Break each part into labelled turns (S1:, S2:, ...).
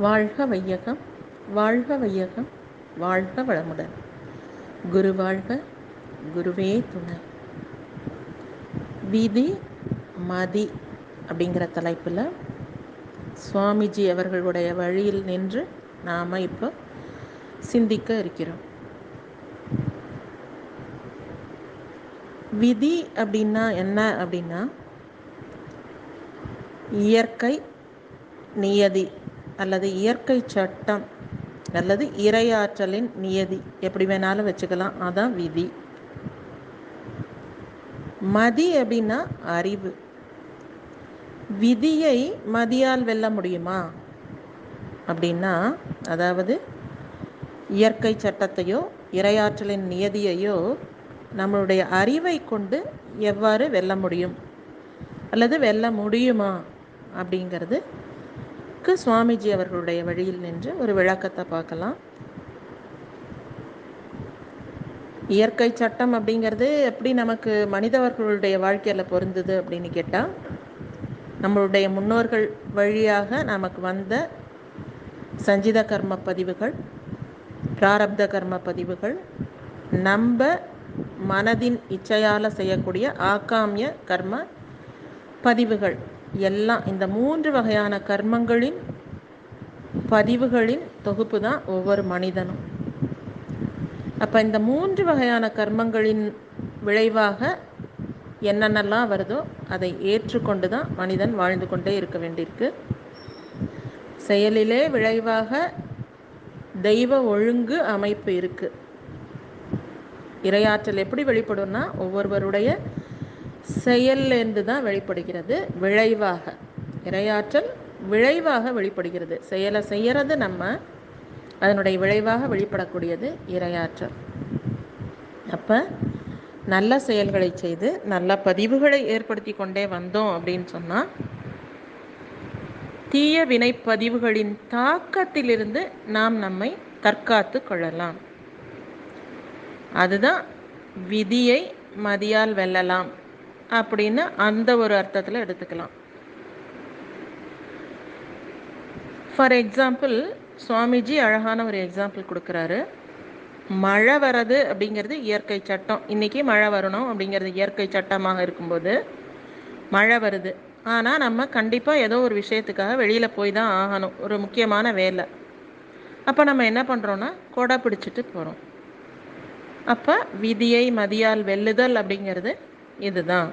S1: வாழ்க வையகம் வாழ்க வையகம் வாழ்க வளமுடன். குரு வாழ்க குருவே துணை. விதி மதி அப்படிங்கிற தலைப்பில் சுவாமிஜி அவர்களுடைய வழியில் நின்று நாம் இப்போ சிந்திக்க இருக்கிறோம். விதி அப்படின்னா என்ன அப்படின்னா இயற்கை நியதி. அல்லது இயற்கை சட்டம் அல்லது இரையாற்றலின் நியதி எப்படி வேணாலும் வச்சுக்கலாம். அதான் விதி. மதி அப்படின்னா அறிவு. விதியை மதியால் வெல்ல முடியுமா? அப்படின்னா அதாவது இயற்கை சட்டத்தையோ இரையாற்றலின் நியதியையோ நம்மளுடைய அறிவை கொண்டு எவ்வாறு வெல்ல முடியும்? அல்லது வெல்ல முடியுமா? அப்படிங்கிறது அப்படிங்கிறதுக்கு சுவாமிஜி அவர்களுடைய வழியில் நின்று ஒரு விளக்கத்தை பார்க்கலாம். இயற்கை சட்டம் அப்படிங்கிறது எப்படி நமக்கு மனிதவர்களுடைய வாழ்க்கையில் பொருந்தது அப்படின்னு கேட்டால் நம்மளுடைய முன்னோர்கள் வழியாக நமக்கு வந்த சஞ்சித கர்ம பதிவுகள் பிராரப்த கர்ம பதிவுகள் நம்ம மனதின் இச்சையால் செய்யக்கூடிய ஆக்காமிய கர்ம பதிவுகள். எல்லாம் இந்த மூன்று வகையான கர்மங்களின் பதிவுகளின் தொகுப்பு தான் ஒவ்வொரு மனிதனும். அப்போ இந்த மூன்று வகையான கர்மங்களின் விளைவாக என்னென்னலாம் வருதோ அதை ஏற்றுக்கொண்டு தான் மனிதன் வாழ்ந்து கொண்டே இருக்க வேண்டியிருக்கு. செயலிலே விளைவாக தெய்வ ஒழுங்கு அமைப்பு இருக்குது இரையாற்றல் எப்படி வெளிப்படும்னா ஒவ்வொருவருடைய செயல்லேருந்து தான் வெளிப்படுகிறது விளைவாக. இரையாற்றல் விளைவாக வெளிப்படுகிறது. செயலை செய்கிறது நம்ம அதனுடைய விளைவாக வெளிப்படக்கூடியது இரையாற்றல். அப்போ நல்ல செயல்களை செய்து நல்ல பதிவுகளை ஏற்படுத்தி கொண்டே வந்தோம் அப்படின்னு சொன்னால் தீய வினைப்பதிவுகளின் தாக்கத்திலிருந்து நாம் நம்மை தற்காத்து கொள்ளலாம். அதுதான் விதியை மதியால் வெல்லலாம். அப்படின்னு அந்த ஒரு அர்த்தத்தில் எடுத்துக்கலாம். ஃபார் எக்ஸாம்பிள் சுவாமிஜி அழகான ஒரு எக்ஸாம்பிள் கொடுக்குறாரு. மழை வர்றது அப்படிங்கிறது இயற்கை சட்டம். இன்றைக்கி மழை வரணும் அப்படிங்கிறது இயற்கை சட்டமாக இருக்கும்போது மழை வருது. ஆனால் நம்ம கண்டிப்பாக ஏதோ ஒரு விஷயத்துக்காக வெளியில் போய் தான் ஆகணும். ஒரு முக்கியமான வேலை. அப்போ நம்ம என்ன பண்ணுறோன்னா கொடை பிடிச்சிட்டு போகிறோம் அப்போ விதியை மதியால் வெல்லுதல் அப்படிங்கிறது இதுதான்.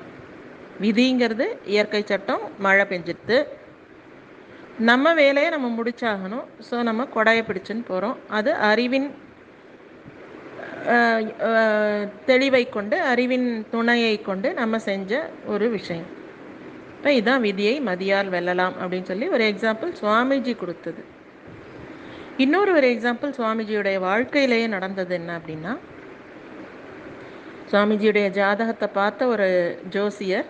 S1: விதிங்கிறது இயற்கை சட்டம் மழை பெஞ்சிடுது நம்ம வேலையை நம்ம முடிச்சாகணும். ஸோ நம்ம கொடையை பிடிச்சுன்னு போகிறோம் அது அறிவின் தெளிவை கொண்டு அறிவின் துணையை கொண்டு நம்ம செஞ்ச ஒரு விஷயம். இப்போ இதுதான் விதியை மதியால் வெல்லலாம் அப்படின்னு சொல்லி ஒரு எக்ஸாம்பிள் சுவாமிஜி கொடுத்தது. இன்னொரு ஒரு எக்ஸாம்பிள் சுவாமிஜியுடைய வாழ்க்கையிலேயே நடந்தது என்ன அப்படின்னா சுவாமிஜியுடைய ஜாதகத்தை பார்த்த ஒரு ஜோசியர்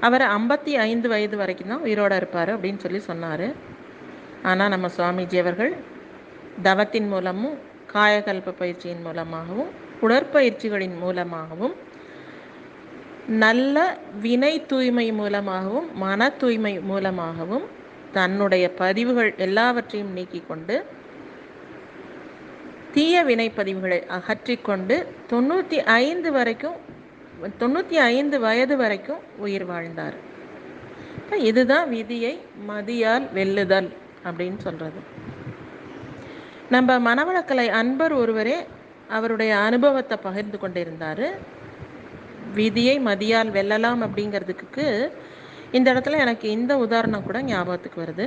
S1: அவர் ஐம்பத்தி ஐந்து வயது வரைக்கும் தான் உயிரோடு இருப்பார் அப்படின்னு சொல்லி சொன்னார். ஆனால் நம்ம சுவாமிஜி அவர்கள் தவத்தின் மூலமும் காயகல்ப பயிற்சியின் மூலமாகவும் உடற்பயிற்சிகளின் மூலமாகவும் நல்ல வினை தூய்மை மூலமாகவும் மன தூய்மை மூலமாகவும் தன்னுடைய பதிவுகள் எல்லாவற்றையும் நீக்கி கொண்டு தீய வினைப்பதிவுகளை அகற்றிக்கொண்டு தொண்ணூற்றி ஐந்து வரைக்கும் தொண்ணூற்றி ஐந்து வயது வரைக்கும் உயிர் வாழ்ந்தார். இதுதான் விதியை மதியால் வெல்லுதல் அப்படின்னு சொல்கிறது நம்ம மனவளக்கலை அன்பர் ஒருவரே அவருடைய அனுபவத்தை பகிர்ந்து கொண்டிருந்தார். விதியை மதியால் வெல்லலாம் அப்படிங்கிறதுக்கு இந்த இடத்துல எனக்கு இந்த உதாரணம் கூட ஞாபகத்துக்கு வருது.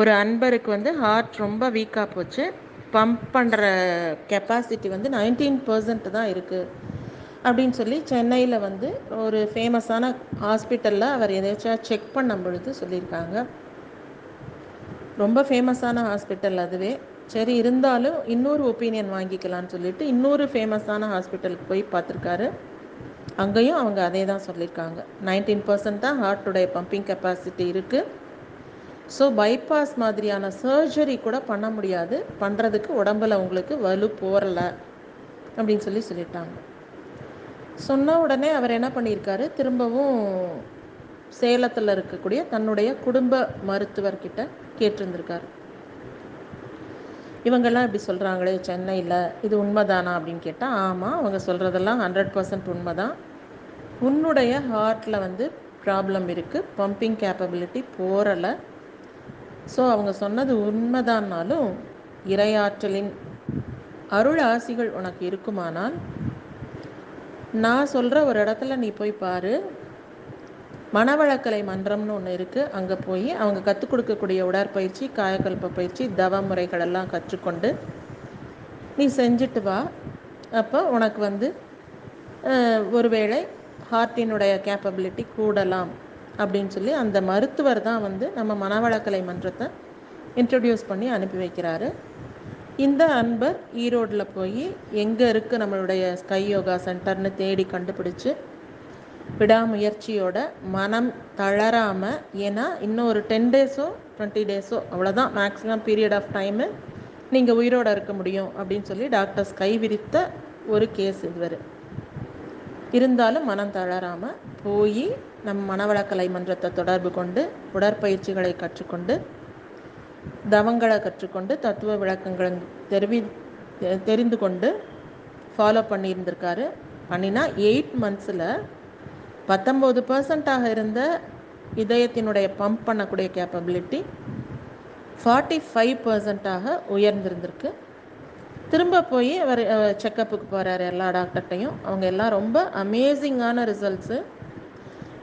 S1: ஒரு அன்பருக்கு வந்து ஹார்ட் ரொம்ப வீக்காக போச்சு. பம்ப் பண்ணுற கெப்பாசிட்டி வந்து நைன்டீன் பர்சன்ட் தான் இருக்குது அப்படின்னு சொல்லி சென்னையில் வந்து ஒரு ஃபேமஸான ஹாஸ்பிட்டலில் அவர் எதாச்சும் செக் பண்ணும் பொழுது சொல்லியிருக்காங்க. ரொம்ப ஃபேமஸான ஹாஸ்பிட்டல் அதுவே. சரி இருந்தாலும் இன்னொரு ஒப்பீனியன் வாங்கிக்கலான்னு சொல்லிட்டு இன்னொரு ஃபேமஸான ஹாஸ்பிட்டலுக்கு போய் பார்த்துருக்காரு. அங்கேயும் அவங்க அதே தான் சொல்லியிருக்காங்க. நைன்டீன் பர்சன்ட் தான் ஹார்ட்டுடைய பம்பிங் கெப்பாசிட்டி இருக்குது ஸோ பைபாஸ் மாதிரியான சர்ஜரி கூட பண்ண முடியாது. பண்ணுறதுக்கு உடம்பில் உங்களுக்கு வலு போரலை அப்படின்னு சொல்லி சொல்லிட்டாங்க. சொன்ன உடனே அவர் என்ன பண்ணியிருக்காரு? திரும்பவும் சேலத்தில் இருக்கக்கூடிய தன்னுடைய குடும்ப மருத்துவர்கிட்ட கேட்டிருந்திருக்காரு. இவங்கெல்லாம் இப்படி சொல்கிறாங்களே சென்னையில் இது உண்மைதானா அப்படின்னு கேட்டால் ஆமாம் அவங்க சொல்கிறதெல்லாம் ஹண்ட்ரட் பர்சன்ட் உண்மை தான் உன்னுடைய ஹார்ட்டில் வந்து ப்ராப்ளம் இருக்குது பம்பிங் கேப்பபிலிட்டி போரலை ஸோ அவங்க சொன்னது உண்மைதான்னாலும் இரையாற்றலின் அருள் ஆசிகள் உனக்கு இருக்குமானால் நான் சொல்கிற ஒரு இடத்துல நீ போய் பாரு. மனவளக்கலை மன்றம்னு ஒன்று இருக்குது அங்கே போய் அவங்க கற்றுக் கொடுக்கக்கூடிய உடற்பயிற்சி காயக்கல்ப பயிற்சி தவ முறைகளெல்லாம் கற்றுக்கொண்டு நீ செஞ்சுட்டு வா. அப்போ உனக்கு வந்து ஒருவேளை ஹார்ட்டினுடைய கேப்பபிலிட்டி கூடலாம். அப்படின்னு சொல்லி அந்த மருத்துவர் தான் வந்து நம்ம மனவளக்கலை மன்றத்தை இன்ட்ரடியூஸ் பண்ணி அனுப்பி வைக்கிறாரு. இந்த அன்பர் ஈரோடில் போய் எங்கே இருக்குது நம்மளுடைய ஸ்கை யோகா சென்டர்னு தேடி கண்டுபிடிச்சு விடாமுயற்சியோட மனம் தளராமல் ஏன்னா இன்னும் ஒரு டென் டேஸோ டுவெண்ட்டி டேஸோ அவ்வளோதான் மேக்ஸிமம் பீரியட் ஆஃப் டைமு நீங்கள் உயிரோடு இருக்க முடியும் அப்படின்னு சொல்லி டாக்டர்ஸ் கைவிரித்த ஒரு கேஸ் இதுவர் இருந்தாலும் மனம் தளராமல் போய் நம் மனவளக்கலை மன்றத்தை தொடர்பு கொண்டு உடற்பயிற்சிகளை கற்றுக்கொண்டு தவங்களை கற்றுக்கொண்டு தத்துவ விளக்கங்களை தெரிவி தெரிந்து கொண்டு ஃபாலோ பண்ணியிருந்திருக்காரு. பண்ணினா எயிட் மந்த்ஸில் பத்தொம்போது பர்சண்ட்டாக இருந்த இதயத்தினுடைய பம்ப் பண்ணக்கூடிய கேப்பபிலிட்டி ஃபார்ட்டி ஃபைவ் பர்சண்ட்டாக உயர்ந்திருந்திருக்கு. திரும்ப போய் அவர் செக்கப்புக்கு போகிறாரு எல்லா டாக்டர்கிட்டையும் அவங்க எல்லாம் ரொம்ப அமேசிங்கான ரிசல்ட்ஸு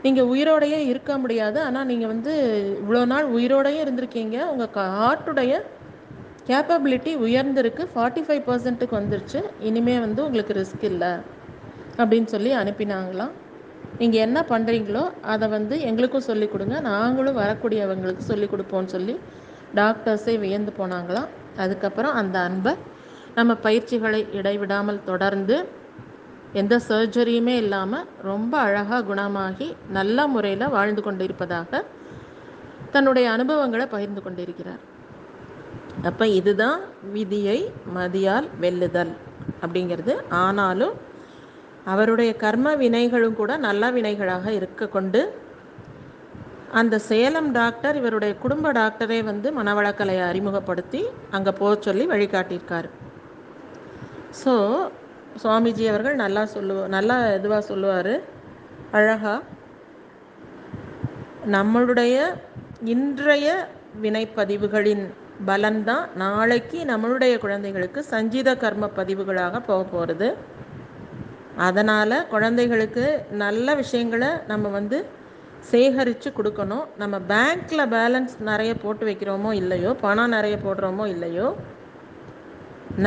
S1: நீங்கள் உயிரோடையே இருக்க முடியாது. ஆனால் நீங்கள் வந்து இவ்வளோ நாள் உயிரோடையே இருந்திருக்கீங்க. உங்கள் ஹார்ட்டுடைய கேப்பபிலிட்டி உயர்ந்திருக்கு. ஃபார்ட்டி ஃபைவ் பர்சன்ட்டுக்கு வந்துருச்சு. இனிமேல் வந்து உங்களுக்கு ரிஸ்க் இல்லை. அப்படின்னு சொல்லி அனுப்பினாங்களாம். நீங்கள் என்ன பண்ணுறீங்களோ அதை வந்து எங்களுக்கும் சொல்லிக் கொடுங்க. நாங்களும் வரக்கூடியவங்களுக்கு சொல்லிக் கொடுப்போம்னு சொல்லி டாக்டர்ஸே வியந்து போனாங்களாம். அதுக்கப்புறம் அந்த அன்பை நம்ம பயிற்சிகளை இடைவிடாமல் தொடர்ந்து எந்த சர்ஜரியுமே இல்லாமல் ரொம்ப அழகாக குணமாகி நல்ல முறையில் வாழ்ந்து கொண்டிருப்பதாக தன்னுடைய அனுபவங்களை பகிர்ந்து கொண்டிருக்கிறார். அப்போ இதுதான் விதியை மதியால் வெல்லுதல் அப்படிங்கிறது. ஆனாலும் அவருடைய கர்ம வினைகளும் கூட நல்ல வினைகளாக இருக்க கொண்டு அந்த சேலம் டாக்டர் இவருடைய குடும்ப டாக்டரே வந்து மனவளக்கலையை அறிமுகப்படுத்தி அங்கே போக சொல்லி வழிகாட்டியிருக்காரு. ஸோ சுவாமிஜி அவர்கள் நல்லா சொல்லுவ நல்லா இதுவாக சொல்லுவார். அழகாக நம்மளுடைய இன்றைய வினைப்பதிவுகளின் பலன்தான் நாளைக்கு நம்மளுடைய குழந்தைகளுக்கு சஞ்சீத கர்ம பதிவுகளாக போக போகிறது அதனால் குழந்தைகளுக்கு நல்ல விஷயங்களை நம்ம வந்து சேகரித்து கொடுக்கணும். நம்ம பேங்க்கில் பேலன்ஸ் நிறைய போட்டு வைக்கிறோமோ இல்லையோ பணம் நிறைய போடுறோமோ இல்லையோ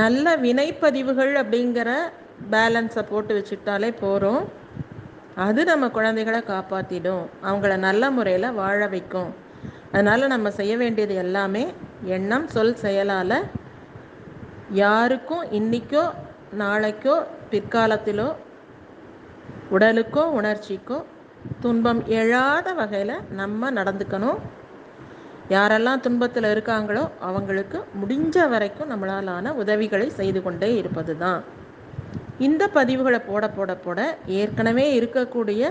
S1: நல்ல வினைப்பதிவுகள் அப்படிங்கிற பேலன்ஸை போட்டு வச்சுக்கிட்டாலே போகிறோம் அது நம்ம குழந்தைகளை காப்பாற்றிடும் அவங்கள நல்ல முறையில் வாழ வைக்கும். அதனால் நம்ம செய்ய வேண்டியது எல்லாமே எண்ணம் சொல் செயலால். யாருக்கும் இன்றைக்கோ நாளைக்கோ பிற்காலத்திலோ உடலுக்கோ உணர்ச்சிக்கோ துன்பம் எழாத வகையில் நம்ம நடந்துக்கணும். யாரெல்லாம் துன்பத்தில் இருக்காங்களோ அவங்களுக்கு முடிஞ்ச வரைக்கும் நம்மளாலான உதவிகளை செய்து கொண்டே இருப்பது தான் இந்த பதிவுகளை போட போட போட ஏற்கனவே இருக்கக்கூடிய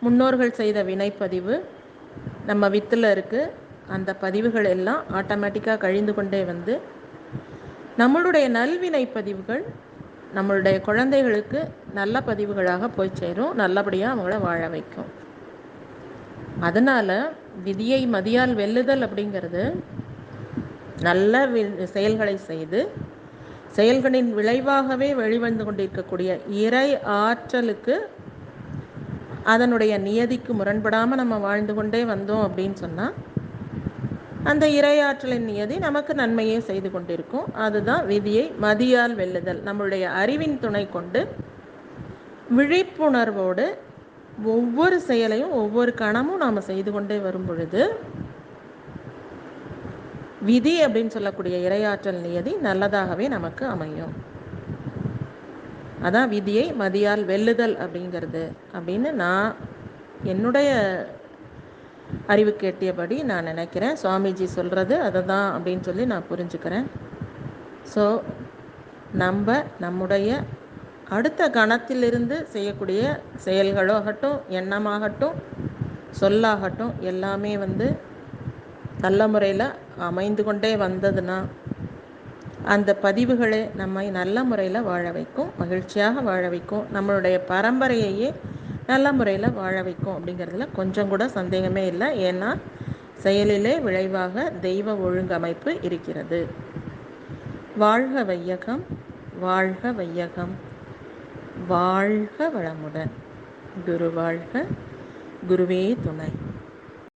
S1: முன்னோர்கள் செய்த வினைப்பதிவு நம்ம வித்தில் இருக்குது அந்த பதிவுகள் எல்லாம் ஆட்டோமேட்டிக்காக கழிந்து கொண்டே வந்து நம்மளுடைய நல்வினை பதிவுகள் நம்மளுடைய குழந்தைகளுக்கு நல்ல பதிவுகளாக போய் சேரும். நல்லபடியாக அவங்கள வாழ வைக்கும். அதனால் விதியை மதியால் வெல்லுதல் அப்படிங்கிறது நல்ல செயல்களை செய்து செயல்களின் விளைவாகவே வெளிவந்து கொண்டிருக்கக்கூடிய இறை ஆற்றலுக்கு அதனுடைய நியதிக்கு முரண்படாமல் நம்ம வாழ்ந்து கொண்டே வந்தோம் அப்படின்னு சொன்னால் அந்த இரையாற்றலின் நியதி நமக்கு நன்மையே செய்து கொண்டிருக்கும். அதுதான் விதியை மதியால் வெல்லுதல். நம்மளுடைய அறிவின் துணை கொண்டு விழிப்புணர்வோடு ஒவ்வொரு செயலையும் ஒவ்வொரு கணமும் நாம் செய்து கொண்டே வரும் பொழுது விதி அப்படின்னு சொல்லக்கூடிய இரையாற்றல் நியதி நல்லதாகவே நமக்கு அமையும். அதான் விதியை மதியால் வெல்லுதல் அப்படிங்கிறது. அப்படின்னு நான் என்னுடைய அறிவு கேட்டியபடி நான் நினைக்கிறேன். சுவாமிஜி சொல்கிறது அதை தான் அப்படின்னு சொல்லி நான் புரிஞ்சுக்கிறேன். ஸோ நம்ம நம்முடைய அடுத்த கணத்திலிருந்து செய்யக்கூடிய செயல்களோ ஆகட்டும் எண்ணமாகட்டும் சொல்லாகட்டும் எல்லாமே வந்து நல்ல முறையில் அமைந்து கொண்டே வந்ததுன்னா அந்த பதிவுகளே நம்மை நல்ல முறையில் வாழ வைக்கும் மகிழ்ச்சியாக வாழ வைக்கும் நம்மளுடைய பரம்பரையையே நல்ல முறையில் வாழ வைக்கும் அப்படிங்கிறதுல கொஞ்சம் கூட சந்தேகமே இல்லை. ஏன்னா செயலிலே விளைவாக தெய்வ ஒழுங்கமைப்பு இருக்கிறது. வாழ்க வையகம் வாழ்க வையகம் வாழ்க வளமுடன். குரு வாழ்க குருவே துணை.